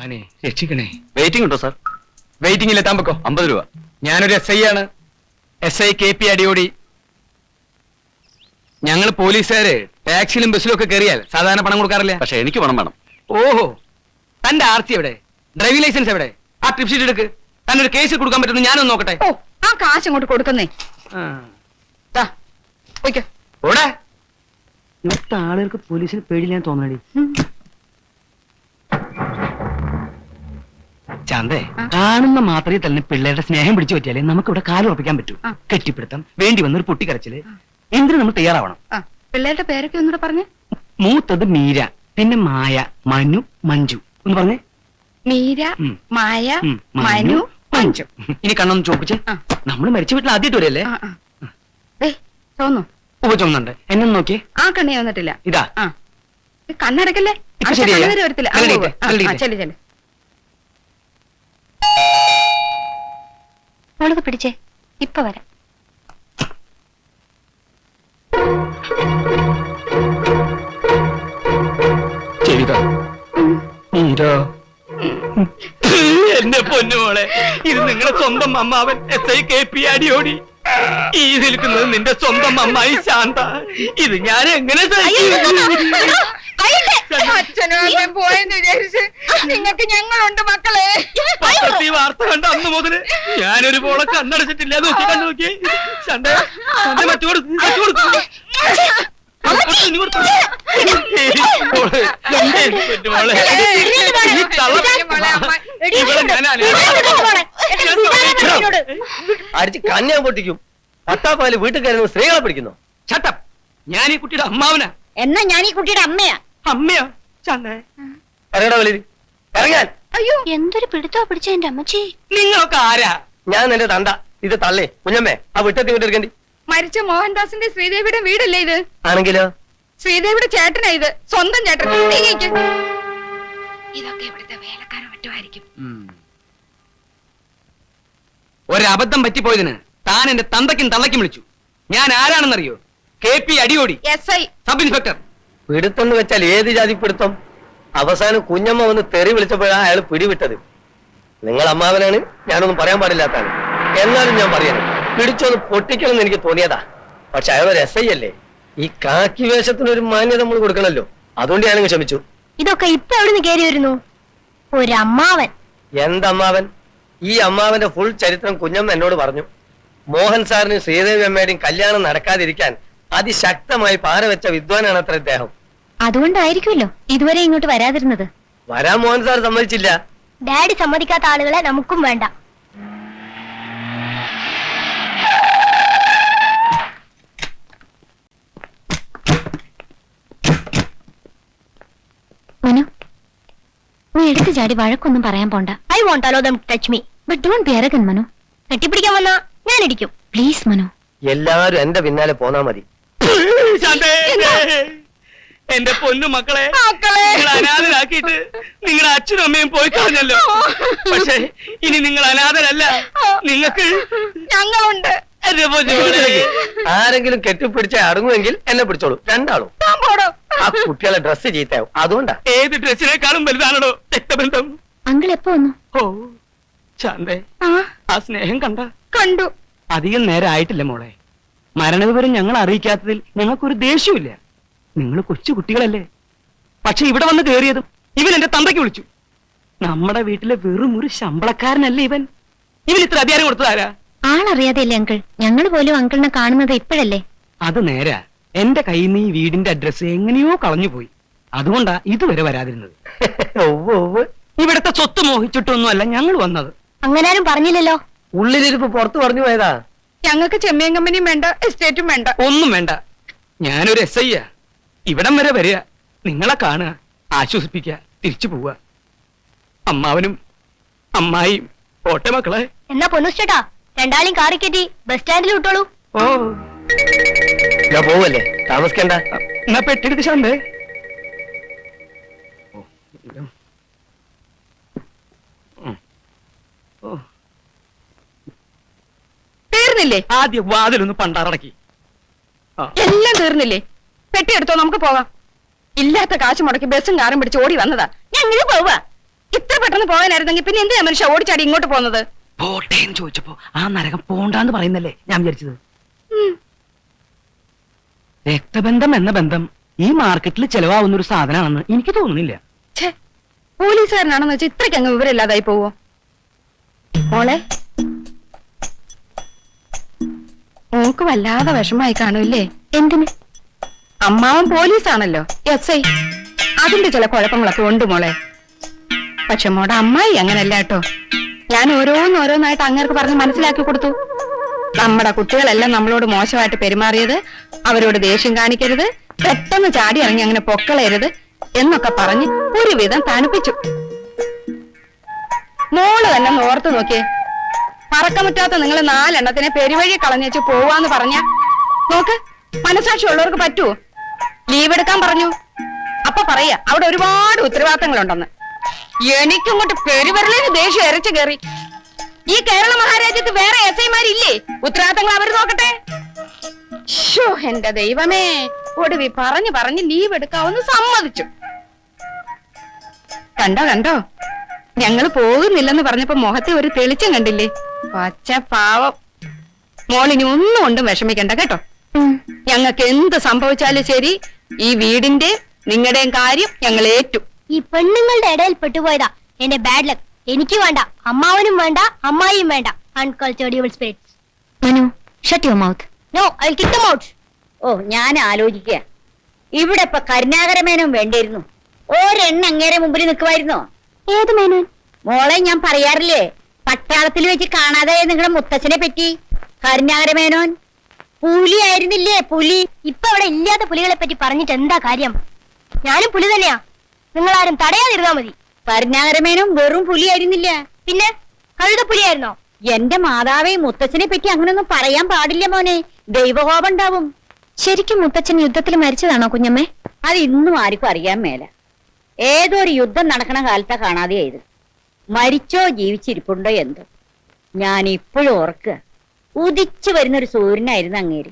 ഭഗവാനെ രക്ഷിക്കണേ. വെയിറ്റിംഗ് ഉണ്ടോ സാർ വെയിറ്റിംഗിൽ എത്താൻ വെക്കോ അമ്പത് രൂപ. ഞാനൊരു എസ് ഐ ആണ്. S I K P Adiyodi ഞങ്ങൾ പോലീസുകാര് ടാക്സിയിലും ബസ്സിലും ഒക്കെ കയറിയാൽ സാധാരണ പണം കൊടുക്കാറില്ല? പക്ഷെ എനിക്ക് പണം വേണം. ഓഹോ. തന്റെ ആർ സി എവിടെ? ഡ്രൈവിംഗ് ലൈസൻസ് എവിടെ? ആ ട്രിപ്പ് ഷീറ്റ് എടുക്ക്. തന്നെ ഒരു കേസ് കൊടുക്കാൻ പറ്റുന്നു ഞാനൊന്ന് നോക്കട്ടെ. ഓ ആ കാശ് അങ്ങോട്ട് കൊടുക്കുന്നേ. ആ. ദാ, പോയിക്കോ. ഓടെ. ഇവിടുത്തെ ആളുകൾക്ക് പോലീസിന് പേടിയില്ലാന്ന് തോന്നണടി. ചാന്തേ. കാണുന്ന മാത്രമേ തന്നെ പിള്ളേരുടെ സ്നേഹം പിടിച്ചു പറ്റിയാലേ നമുക്ക് ഇവിടെ കാലുറപ്പിക്കാൻ പറ്റൂ. കെട്ടിപ്പിടുത്തം വേണ്ടി വന്നൊരു പൊട്ടിക്കരച്ചിൽ. എന്തിനു നമ്മൾ തയ്യാറാവണം? പിള്ളേരുടെ പേരൊക്കെ ഒന്നുകൂടെ പറഞ്ഞേ. മൂത്തത് മീര പിന്നെ മായ മനു മഞ്ജു. ഒന്ന് പറഞ്ഞേ. മീര മായ മനു മഞ്ജു. ഇനി കണ്ണൊന്ന് ചോദിച്ചു. നമ്മൾ മരിച്ച വീട്ടിൽ ആദ്യമായിട്ട് വരല്ലേ തോന്നു. ചുമന്നുണ്ട് എന്നെ നോക്കി ആ കണ്ണി വന്നിട്ടില്ല. ഇതാ. കണ്ണടക്കല്ലേ? വരത്തില്ല. ചെല്ല് ചെല്ല്. മോളത് പിടിച്ചേ ഇപ്പൊ വരാം എന്റെ പൊന്നുമോളെ ഇത് നിങ്ങളുടെ സ്വന്തം അമ്മാവൻ S I K P Adiyodi ഈ നിൽക്കുന്നത് നിന്റെ സ്വന്തം അമ്മായി ശാന്ത ഇത് ഞാൻ എങ്ങനെ? അച്ഛനും അമ്മയും പോയെന്ന് വിചാരിച്ച് നിങ്ങൾക്ക് ഞങ്ങളുണ്ട് മക്കളെ. പത്രത്തിൽ ഈ വാർത്ത കണ്ട അന്ന് മുതൽ ഞാനൊരു പോളെ കണ്ണടച്ചിട്ടില്ല. നോക്കി കണ്ടു നോക്കി. ശണ്ട ശണ്ട മറ്റു കൊടുത്തു? മറ്റു കൊടുത്തു ഇനി കൊടുത്തു. മോളെ, എന്റെ പൊന്നുമോളെ, ഈ അടിച്ച് കന്യാൻ പൊട്ടിക്കും. പത്താപ്പാൽ വീട്ടിൽ കയറുന്ന സ്ത്രീകളെ പിടിക്കുന്നു. ചട്ടം. ഞാൻ ഈ കുട്ടിയുടെ അമ്മാവനാ. എന്നാ ഞാൻ ഈ കുട്ടിയുടെ അമ്മയാ? അമ്മയാ ചണ്ടേ പറയടാ വെളിയിൽ. ഇറങ്ങാൻ. അയ്യോ. എന്തൊരു പിടുത്തോ പിടിച്ച എന്റെ അമ്മച്ചി. നിങ്ങളൊക്കെ ആരാ? ഞാൻ നിന്റെ തണ്ട ഇത് തള്ളേ. കുഞ്ഞമ്മേ ആ വിട്ടത്തി വിട്ടെടുക്കണ്ടി മരിച്ച മോഹൻദാസിന്റെ ശ്രീദേവിയുടെ വീടല്ലേ ഇത്? ആണെങ്കിലോ? ശ്രീദേവിയുടെ ചേട്ടനാ ഇത്. സ്വന്തം ചേട്ടൻ. നീങ്ങിക്ക്. ഇതൊക്കെ ഇവിടുത്തെ വേലക്കാരൻ മറ്റുമായിരിക്കും ഒരബദ്ധം പറ്റിപ്പോയതിന് താൻ എന്റെ തന്തയ്ക്കും തള്ളയ്ക്കും വിളിച്ചു. ഞാൻ ആരാണെന്നറിയോ? K P Adiyodi. S I. Sub inspector. പിടുത്തെന്ന് വെച്ചാൽ ഏത് ജാതി പിടുത്തം? അവസാനം കുഞ്ഞമ്മ വന്ന് തെറി വിളിച്ചപ്പോഴാണ് അയാൾ പിടിവിട്ടത്. നിങ്ങൾ അമ്മാവനാണ് ഞാനൊന്നും പറയാൻ പാടില്ലാത്താണ് എന്നാലും ഞാൻ പറയണം പിടിച്ചൊന്ന് പൊട്ടിക്കണം എന്ന് എനിക്ക് തോന്നിയതാ. പക്ഷെ അയാൾ ഒരു എസ് ഐ അല്ലേ? ഈ കാക്കി വേഷത്തിന് ഒരു മാന്യത നമ്മൾ കൊടുക്കണല്ലോ അതുകൊണ്ട് ഞാനങ്ങ് ക്ഷമിച്ചു. ഇതൊക്കെ ഇപ്പൊ എവിടുന്ന് കയറി വരുന്നു? ഒരമ്മാവൻ. എന്തമ്മാവൻ? ഈ അമ്മാവന്റെ ഫുൾ ചരിത്രം കുഞ്ഞമ്മ എന്നോട് പറഞ്ഞു. മോഹൻ സാറിനും ശ്രീദേവി അമ്മയുടെയും കല്യാണം നടക്കാതിരിക്കാൻ അതിശക്തമായി പാര വെച്ച വിദ്വാനാണ് അത്ര ഇദ്ദേഹം. അതുകൊണ്ടായിരിക്കുമല്ലോ ഇതുവരെ ഇങ്ങോട്ട് വരാതിരുന്നത്. വരാൻ മോഹൻ സാർ സമ്മതിച്ചില്ല. ഡാഡി സമ്മതിക്കാത്ത ആളുകളെ നമുക്കും വേണ്ട. മനു നീ എടുത്തു ചാടി വഴക്കൊന്നും പറയാൻ പോണ്ട. I won't allow them touch me but don't be arrogant Manu. കെട്ടിപ്പിടിക്കാൻ വന്നാ ഞാൻ ഇടിക്കും. പ്ലീസ് മനു. എല്ലാരും എന്റെ പിന്നാലെ പോന്നാ മതി. എന്റെ പൊന്നു മക്കളെ മക്കളെ. നിങ്ങൾ അനാഥരാക്കിയിട്ട് നിങ്ങളുടെ അച്ഛനും അമ്മയും പോയി കളഞ്ഞല്ലോ. പക്ഷെ ഇനി നിങ്ങൾ അനാഥരല്ല. നിങ്ങൾക്ക് ഞങ്ങളുണ്ട്. എന്റെ ആരെങ്കിലും കെട്ടിപ്പിടിച്ച അടങ്ങുമെങ്കിൽ എന്നെ പിടിച്ചോളൂ. രണ്ടാളും. താൻ പോടോ ആ കുട്ടികളെ ഡ്രസ്സ് ചീത്തയാവും അതുകൊണ്ടാ. ഏത് ഡ്രസ്സിനേക്കാളും വലുതാണോ രക്തബന്ധം. അങ്കിൾ എപ്പോ വന്നു? ഓ ചാന്തേ. ആ. ആ സ്നേഹം കണ്ട. കണ്ടു. അധികം നേരം ആയിട്ടില്ല മോളെ. മരണവിവരം ഞങ്ങൾ അറിയിക്കാത്തതിൽ ഞങ്ങൾക്കൊരു ദേഷ്യമില്ല നിങ്ങൾ കൊച്ചു കുട്ടികളല്ലേ? പക്ഷെ ഇവിടെ വന്ന് കയറിയതും ഇവൻ എന്റെ തന്തയ്ക്ക് വിളിച്ചു. നമ്മുടെ വീട്ടിലെ വെറും ഒരു ശമ്പളക്കാരനല്ലേ ഇവൻ? ഇവൻ ഇത്ര അധികാരം കൊടുത്തതാരാ ആളറിയാതെയല്ലേ അങ്കിൾ? ഞങ്ങൾ പോലും അങ്കിളിനെ കാണുന്നത് ഇപ്പോഴല്ലേ? അത് നേരാ. എന്റെ കയ്യിൽ നിന്ന് ഈ വീടിന്റെ അഡ്രസ് എങ്ങനെയോ കളഞ്ഞുപോയി. അതുകൊണ്ടാ ഇതുവരെ വരാതിരുന്നത്. ഇവിടുത്തെ സ്വത്ത് മോഹിച്ചിട്ടൊന്നുമല്ല ഞങ്ങൾ വന്നത്. അങ്ങനാരും പറഞ്ഞില്ലല്ലോ. ഉള്ളിലിരുപ്പ് പുറത്തു പറഞ്ഞു പോയതാ? ഞങ്ങൾക്ക് ചെമ്മീൻ കമ്പനിയും വേണ്ട എസ്റ്റേറ്റും വേണ്ട. ഒന്നും വേണ്ട. ഞാനൊരു എസ് ഐയാ. ഇവിടം വരെ വരിക. നിങ്ങളെ കാണുക ആശ്വസിപ്പിക്കുക തിരിച്ചു പോവുക. അമ്മാവനും അമ്മായിയും പോട്ടെ മക്കളെ. എന്നാ പൊന്നുസ്റ്റേട്ടാ രണ്ടാളും കാറി കയറ്റി ബസ് സ്റ്റാൻഡിൽ വിട്ടോളൂ. ഓ. ഞാൻ പോവല്ലേ? താമസിക്കണ്ട. എന്നാ പെട്ടെടുത്ത് ശാന്തേ. ഓ, ഓ, തീർന്നില്ലേ? ആദ്യം വാതിലൊന്ന് പണ്ടാറടക്കി. എല്ലാം തീർന്നില്ലേ? പെട്ടി എടുത്തോ നമുക്ക് പോവാം ഇല്ലാത്ത കാശ് മുടക്കി ബസ്സും കാറും പിടിച്ച് ഓടി വന്നതാ. ഞാൻ ഇങ്ങനെ പോവാ. ഇത്ര പെട്ടെന്ന് പോകാനായിരുന്നെങ്കിൽ പിന്നെ എന്തിനാ മനുഷ്യ ഓടിച്ചാടി ഇങ്ങോട്ട് പോകുന്നത്? പോട്ടെ എന്ന് ചോദിച്ചപ്പോ ആ നരകം പോണ്ടാന്ന് പറയുന്നല്ലേ ഞാൻ വിചാരിച്ചത്. രക്തബന്ധം എന്ന ബന്ധം ഈ മാർക്കറ്റിൽ ചെലവാകുന്ന ഒരു സാധനമാണെന്ന് എനിക്ക് തോന്നുന്നില്ല. ഛേ പോലീസുകാരനാണെന്ന് വെച്ചാൽ ഇത്രയ്ക്ക് അങ്ങ് വിവരമില്ലാതായി പോവോ? മോളെ മോക്ക് വല്ലാതെ വിഷമായി കാണൂല്ലേ എന്തിന്? അമ്മാവൻ പോലീസാണല്ലോ. എസ് ഐ അതിന്റെ ചില കുഴപ്പങ്ങളൊക്കെ ഉണ്ട് മോളെ. പക്ഷെ മോടെ അമ്മായി അങ്ങനല്ല കേട്ടോ. ഞാൻ ഓരോന്നോരോന്നായിട്ട് അങ്ങേർക്ക് പറഞ്ഞ് മനസ്സിലാക്കി കൊടുത്തു. നമ്മുടെ കുട്ടികളെല്ലാം നമ്മളോട് മോശമായിട്ട് പെരുമാറിയത് അവരോട് ദേഷ്യം കാണിക്കരുത് പെട്ടെന്ന് ചാടി ഇറങ്ങി അങ്ങനെ പൊക്കളയരുത് എന്നൊക്കെ പറഞ്ഞ് ഒരുവിധം തണുപ്പിച്ചു. മോൾ തന്നെ ഒന്ന് ഓർത്ത് നോക്കിയേ. പറക്കമുറ്റാത്ത നിങ്ങൾ നാലെണ്ണത്തിനെ പെരുവഴി കളഞ്ഞേച്ച് പോവാന്ന് പറഞ്ഞ നോക്ക് മനസാക്ഷി ഉള്ളവർക്ക് പറ്റുമോ ലീവ് എടുക്കാൻ പറഞ്ഞു. അപ്പൊ പറയാ അവിടെ ഒരുപാട് ഉത്തരവാദിത്തങ്ങളുണ്ടെന്ന്. എനിക്കിങ്ങോട്ട് പെരുവരലിന് ദേഷ്യം എരച്ചു കയറി. ഈ കേരള മഹാരാജ്യത്ത് വേറെ എസ് ഐമാരില്ലേ ഉത്തരവാദിത്തങ്ങൾ അവർ നോക്കട്ടെ. ഷോ എന്റെ ദൈവമേ. ഒടുവി പറഞ്ഞു പറഞ്ഞ് ലീവ് എടുക്കാവുന്ന സമ്മതിച്ചു. കണ്ടോ കണ്ടോ? ഞങ്ങൾ പോകുന്നില്ലെന്ന് പറഞ്ഞപ്പോ മുഖത്തെ ഒരു തെളിച്ചം കണ്ടില്ലേ? പച്ച പാവം. മോളിനി ഒന്നും കൊണ്ടും വിഷമിക്കണ്ട കേട്ടോ. ഞങ്ങൾക്ക് എന്ത് സംഭവിച്ചാലും ശരി ഈ വീടിന്റെ നിങ്ങളുടെയും കാര്യം ഞങ്ങൾ ഏറ്റു. ഈ പെണ്ണുങ്ങളുടെ ഇടയിൽ പെട്ടുപോയതാ. എന്റെ ബാഡ് ലക്ക് എനിക്ക് വേണ്ട. അമ്മാവനും വേണ്ട. അമ്മായിയും വേണ്ട. Spirits Manu shut your mouth no I kick them out ഓ ഞാൻ ആലോചിക്കുക ഇവിടെ ഇപ്പൊ കരുണാകരമേനും വേണ്ടിയിരുന്നു. ഒരെണ്ണ അങ്ങേരെ മുമ്പിൽ നിൽക്കുമായിരുന്നോ? ഏത് മേനോൻ? മോളെ ഞാൻ പറയാറില്ലേ? പട്ടാളത്തിൽ വെച്ച് കാണാതെ നിങ്ങളുടെ മുത്തച്ഛനെ പറ്റി. കരുണാകരമേനോൻ പുലി ആയിരുന്നില്ലേ പുലി? ഇപ്പൊ അവിടെ ഇല്ലാത്ത പുലികളെ പറ്റി പറഞ്ഞിട്ട് എന്താ കാര്യം? ഞാനും പുലി തന്നെയാ. നിങ്ങൾ ആരും തടയാതിരുന്നാ മതി. കരുണാകരമേനും വെറും പുലി ആയിരുന്നില്ല പിന്നെ കഴുത പുലിയായിരുന്നോ? എന്റെ മാതാവേ മുത്തച്ഛനെ പറ്റി അങ്ങനൊന്നും പറയാൻ പാടില്ല മോനെ. ദൈവകോപം ഉണ്ടാവും. ശരിക്കും മുത്തച്ഛൻ യുദ്ധത്തിൽ മരിച്ചതാണോ കുഞ്ഞമ്മേ? അത് ഇന്നും ആർക്കും അറിയാൻ മേല. ഏതോ ഒരു യുദ്ധം നടക്കണ കാലത്താ കാണാതെയായത്. മരിച്ചോ ജീവിച്ചിരിപ്പുണ്ടോ എന്തോ? ഞാൻ ഇപ്പോഴും ഓർക്കുക. ഉദിച്ചു വരുന്ന ഒരു സൂര്യനായിരുന്നു അങ്ങേര്.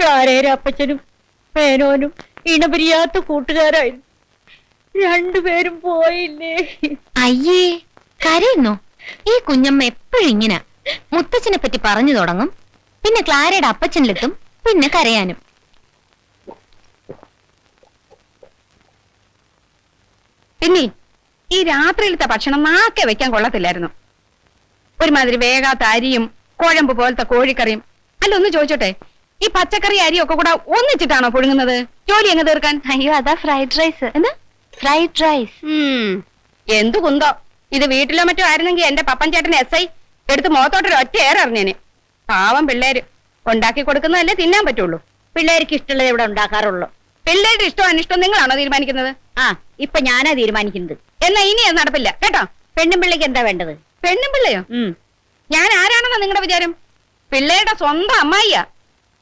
ക്ലാരേരപ്പച്ചനും മേനോനും ഇണപിരിയാത്ത കൂട്ടുകാരായിരുന്നു. രണ്ടുപേരും പോയില്ലേ? അയ്യേ കരയുന്നോ? ഈ കുഞ്ഞമ്മ എപ്പോഴും ഇങ്ങനെ. മുത്തച്ഛനെ പറ്റി പറഞ്ഞു തുടങ്ങും പിന്നെ ക്ലാരയുടെ അപ്പച്ചനിലെത്തും പിന്നെ കരയാനും. പിന്നെ ഈ രാത്രിയിലത്തെ ഭക്ഷണം നാക്കെ വെക്കാൻ കൊള്ളത്തില്ലായിരുന്നു. ഒരുമാതിരി വേഗാത്ത അരിയും കുഴമ്പ് പോലത്തെ കോഴിക്കറിയും. അല്ല ഒന്ന് ചോദിച്ചോട്ടെ ഈ പച്ചക്കറി അരി ഒക്കെ കൂടെ ഒന്നിച്ചിട്ടാണോ പുഴുങ്ങുന്നത്? ജോലി എങ്ങ് തീർക്കാൻ? അയ്യോ അതാ ഫ്രൈഡ് റൈസ് എന്താ? ഫ്രൈഡ് റൈസ് എന്തു കുന്തോ? ഇത് വീട്ടിലോ മറ്റോ ആയിരുന്നെങ്കിൽ എന്റെ പപ്പൻ ചേട്ടൻ എസ് ഐ എടുത്ത് മുഖത്തോട്ടൊരു ഒറ്റ ഏറെറിഞ്ഞേനെ പാവം പിള്ളേര്. ഉണ്ടാക്കി കൊടുക്കുന്നതല്ലേ തിന്നാൻ പറ്റുള്ളൂ. പിള്ളേർക്ക് ഇഷ്ടമുള്ളത് ഇവിടെ ഉണ്ടാക്കാറുള്ളൂ. പിള്ളേരുടെ ഇഷ്ടം അനിഷ്ടം നിങ്ങളാണോ തീരുമാനിക്കുന്നത്? ആ ഇപ്പൊ ഞാനാ തീരുമാനിക്കുന്നത്. എന്നാ ഇനി അത് നടപ്പില്ല. കേട്ടോ? പെണ്ണും പിള്ളേക്ക് എന്താ വേണ്ടത്? പെണ്ണും പിള്ളയോ? ഞാൻ ആരാണെന്നാ നിങ്ങളുടെ വിചാരം? പിള്ളേരുടെ സ്വന്തം അമ്മായിയാ.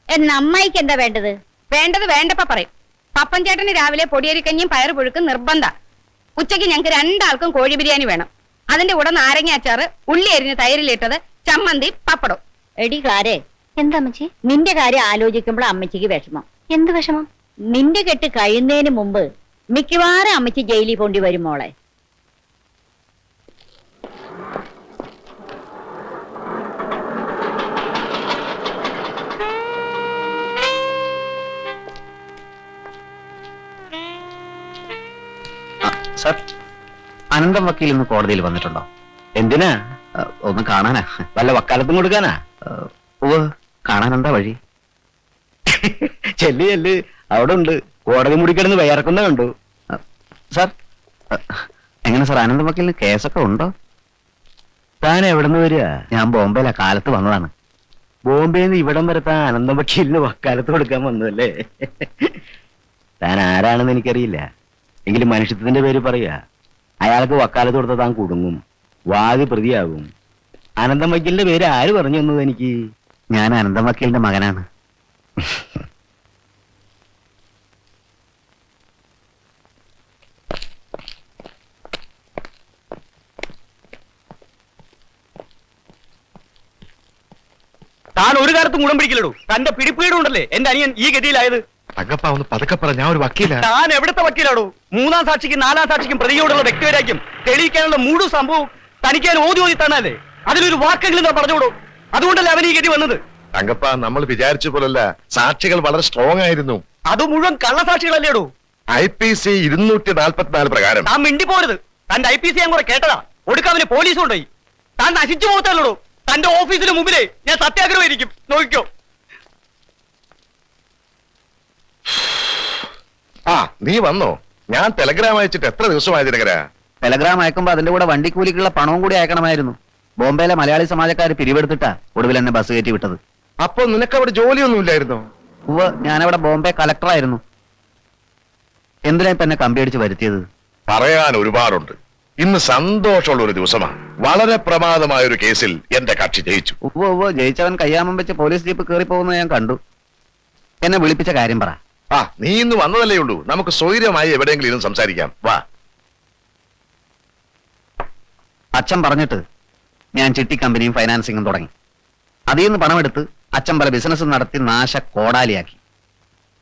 എന്ന അമ്മായിക്ക് എന്താ വേണ്ടത്? വേണ്ടത് വേണ്ടപ്പ പറയും. പപ്പൻ ചേട്ടന് രാവിലെ പൊടിയരിക്കഞ്ഞും പയറ് പുഴുക്കും നിർബന്ധ. ഉച്ചയ്ക്ക് ഞങ്ങൾക്ക് രണ്ടാൾക്കും കോഴി ബിരിയാണി വേണം. അതിന്റെ കൂടെ നാരങ്ങ അച്ചാറ് ഉള്ളി അരിഞ്ഞ് തൈരിലിട്ടത് ചമ്മന്തി പപ്പടം. എടി ക്ലാരേ. എന്താ അമ്മച്ചി? നിന്റെ കാര്യം ആലോചിക്കുമ്പോൾ അമ്മച്ചിക്ക് വിഷമം. എന്ത് വിഷമം? നിന്റെ കെട്ട് കഴിയുന്നതിന് മുമ്പ് മിക്കവാറും അമ്മച്ചി ജയിലിൽ പോണ്ടി വരും മോളെ. സർ അനന്തം വക്കീൽ ഇന്ന് കോടതിയിൽ വന്നിട്ടുണ്ടോ? എന്തിനാ? ഒന്ന് കാണാനാ. വല്ല വക്കാലത്തും കൊടുക്കാനാ? ഓ കാണാനെന്താ കാണാൻ എന്താ വഴി? ചെല്ല് ചെല്ല്. അവിടെ ഉണ്ട് കോടതി മുടിക്കിടന്ന് വയറക്കുന്ന കണ്ടു. സാർ എങ്ങനെ സാർ? അനന്തം വക്കീലിന് കേസൊക്കെ ഉണ്ടോ? താൻ എവിടെ നിന്ന് വരിക? ഞാൻ ബോംബെയിലാ. കാലത്ത് വന്നതാണ്. ബോംബെയിൽ നിന്ന് ഇവിടം വരെ താൻ അനന്തം വക്കീലിന് വക്കാലത്ത് കൊടുക്കാൻ വന്നതല്ലേ? താൻ ആരാണെന്ന് എനിക്കറിയില്ല. എങ്കിലും മനുഷ്യത്വത്തിന്റെ പേര് പറയാ. അയാൾക്ക് വക്കാലത്ത് കൊടുത്ത താൻ കുടുങ്ങും. വാദി പ്രതിയാകും. അനന്തം വക്കീലിന്റെ പേര് ആര് പറഞ്ഞു തന്നത് എനിക്ക്? ഞാൻ അനന്തം വക്കീലിന്റെ മകനാണ്. താൻ ഒരു കാലത്തും ഗുണം പിടിക്കില്ലടൂ. തന്റെ പിടിപ്പീടുണ്ടല്ലേ എന്റെ അനിയൻ ഈ ഗതിയിലായത്. തങ്കപ്പ ഒന്ന് പതുക്കെ പറ ഞാൻ ഒരു വക്കീല. താൻ എവിടുത്തെ വക്കീലാടോ? മൂന്നാം സാക്ഷിക്കും നാലാം സാക്ഷിക്കും പ്രതിയോടുള്ള വ്യക്തിവരാക്കും തെളിയിക്കാനുള്ള മൂടും സംഭവം തനിക്ക് ഞാൻ ഓതി ഓതി തന്നല്ലേ അതിലൊരു വാക്കെങ്കിലും ഞാൻ പറഞ്ഞുകൂടോ അതുകൊണ്ടല്ലേ അവൻ ഈ ഗതി വന്നത്? തങ്കപ്പ നമ്മൾ വിചാരിച്ച പോലല്ല. സാക്ഷികൾ വളരെ സ്ട്രോങ് ആയിരുന്നു. അത് മുഴുവൻ കള്ളസാക്ഷികളല്ലേടോ? ഐ പി സി ഇരുന്നൂറ്റി നാല്പത്തിനാല് പ്രകാരം. താൻ മിണ്ടി പോരുത് തന്റെ ഐ പി സി ഞാൻ കുറെ കേട്ടതാ. ഒടുക്കവന് പോലീസ് കൊണ്ടുപോയി താൻ നശിച്ചു പോകത്തല്ലോ തന്റെ ഓഫീസിന് മുമ്പിലേ ഞാൻ സത്യാഗ്രഹമായിരിക്കും നോക്കിക്കോ ആ നീ വന്നോ? ഞാൻ ടെലഗ്രാം അയച്ചിട്ട് എത്ര ദിവസമായി ദിനകര? ടെലഗ്രാം അയക്കുമ്പോ അതിന്റെ കൂടെ വണ്ടിക്കൂലിക്കുള്ള പണവും കൂടി അയക്കണമായിരുന്നു. ബോംബെയിലെ മലയാളി സമാജക്കാർ പിരിവെടുത്തിട്ടാ ഒടുവിൽ എന്നെ ബസ് കയറ്റി വിട്ടത്. അപ്പൊ നിനക്ക് അവിടെ ജോലിയൊന്നും ഇല്ലായിരുന്നോ? ഉവ്വ് ഞാനവിടെ ബോംബെ കളക്ടറായിരുന്നു എന്തിനാ ഇപ്പൊ എന്നെ കമ്പിയടിച്ച് വരുത്തിയത്? പറയാൻ ഒരുപാടുണ്ട്. ഇന്ന് സന്തോഷമുള്ള ഒരു ദിവസമാണ്. വളരെ പ്രമാദമായ ഒരു കേസിൽ എന്റെ കക്ഷി ജയിച്ചു. ഉവ്വ് ഉവ്വ് ജയിച്ചവൻ കയ്യാമം വെച്ച് പോലീസ് ജീപ്പ് കയറി പോകുന്നത് ഞാൻ കണ്ടു. എന്നെ വിളിപ്പിച്ച കാര്യം പറ. ആ നീ ഇന്ന് വന്നതല്ലേ ഉള്ളൂ. നമുക്ക് സ്വൈര്യമായി എവിടെയെങ്കിലും ഇരുന്ന് സംസാരിക്കാം. വാ. അച്ഛൻ പറഞ്ഞിട്ട് ഞാൻ ചിട്ടി കമ്പനിയും ഫൈനാൻസിങ്ങും തുടങ്ങി. അതിൽ നിന്ന് പണമെടുത്ത് അച്ഛൻ പല ബിസിനസ് നടത്തി നാശ കോടാലിയാക്കി.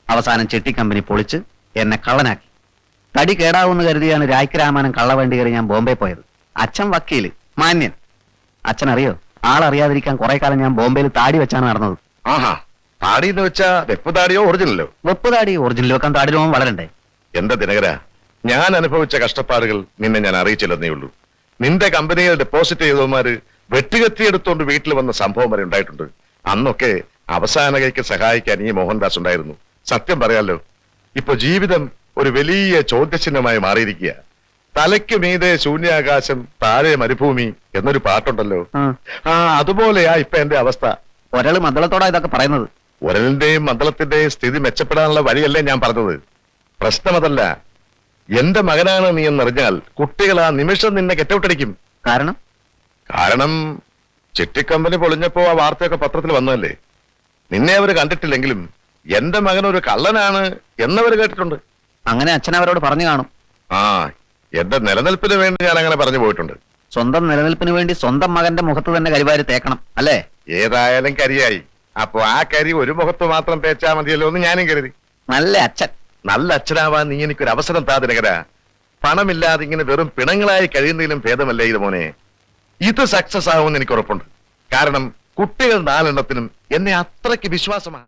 അവസാനം ചിട്ടി കമ്പനി പൊളിച്ച് എന്നെ കള്ളനാക്കി. തടി കേടാവുമെന്ന് കരുതിയാണ് രായ്ക്കരാമാനം കള്ളവണ്ടി കയറി ഞാൻ ബോംബെ പോയത്. അച്ഛൻ വക്കീൽ മാന്യൻ. അച്ഛൻ അറിയോ ആളറിയാതിരിക്കാൻ കുറെ കാലം ഞാൻ ബോംബെയിൽ താടി വെച്ചാണ് നടന്നത്. ആഹാ. താടി എന്ന് വെച്ചാ വെപ്പ് താടിയോ ഒറിജിനലോ? വെപ്പ് താടി ഒറിജിനൽ വെക്കാൻ താടി രോമം വളരണ്ടേ? എന്താ ദിനകര? ഞാൻ അനുഭവിച്ച കഷ്ടപ്പാടുകൾ നിന്നെ ഞാൻ അറിയിച്ചില്ലെന്നേ ഉള്ളൂ. നിന്റെ കമ്പനിയിൽ ഡെപ്പോസിറ്റ് ചെയ്തവന്മാര് വെട്ടുകത്തിയെടുത്തോണ്ട് വീട്ടിൽ വന്ന സംഭവം വരെ ഉണ്ടായിട്ടുണ്ട്. അന്നൊക്കെ അവസാന കൈക്ക് സഹായിക്കാൻ ഈ മോഹൻദാസ് ഉണ്ടായിരുന്നു. സത്യം പറയാലോ ഇപ്പൊ ജീവിതം ഒരു വലിയ ചോദ്യചിഹ്നമായി മാറിയിരിക്കുക. തലയ്ക്ക് മീതെ ശൂന്യാകാശം താഴെ മരുഭൂമി എന്നൊരു പാട്ടുണ്ടല്ലോ. ആ. ആ അതുപോലെയാ ഇപ്പൊ എന്റെ അവസ്ഥ. ഒരാൾ മദ്ദളത്തോടാ ഇതൊക്കെ പറയുന്നത്. ഉരലിന്റെയും മന്ദളത്തിന്റെയും സ്ഥിതി മെച്ചപ്പെടാനുള്ള വഴിയല്ലേ ഞാൻ പറഞ്ഞത്. പ്രശ്നമതല്ല. എന്റെ മകനാണ് നീ എന്നറിഞ്ഞാൽ കുട്ടികൾ ആ നിമിഷം നിന്നെ കെട്ടവിട്ടടിക്കും. കാരണം? കാരണം ചിട്ടിക്കമ്പനി പൊളിഞ്ഞപ്പോ ആ വാർത്തയൊക്കെ പത്രത്തിൽ വന്നതല്ലേ. നിന്നെ അവർ കണ്ടിട്ടില്ലെങ്കിലും എന്റെ മകൻ ഒരു കള്ളനാണ് എന്നവർ കേട്ടിട്ടുണ്ട്. അങ്ങനെ അച്ഛൻ അവരോട് പറഞ്ഞു കാണും. ആ എന്റെ നിലനിൽപ്പിന് വേണ്ടി ഞാൻ അങ്ങനെ പറഞ്ഞു പോയിട്ടുണ്ട്. സ്വന്തം നിലനിൽപ്പിന് വേണ്ടി സ്വന്തം മകന്റെ മുഖത്ത് തന്നെ കരിവാരി തേക്കണം അല്ലേ? ഏതായാലും കരിയായി. അപ്പൊ ആ കരി ഒരു മുഖത്ത് മാത്രം തേച്ചാ മതിയല്ലോ എന്ന് ഞാനും കരുതി. നല്ല അച്ഛൻ. നല്ല അച്ഛനാവാൻ നീ എനിക്കൊരു അവസരം താ ദിനകര പണമില്ലാതെ ഇങ്ങനെ വെറും പിണങ്ങളായി കഴിയുന്നതിലും ഭേദമല്ലേ ഇത് മോനെ. ഇത് സക്സസ് ആവുമെന്ന് എനിക്ക് ഉറപ്പുണ്ട് കാരണം കുട്ടികൾ നാലെണ്ണത്തിനും എന്നെ അത്രയ്ക്ക് വിശ്വാസമാണ്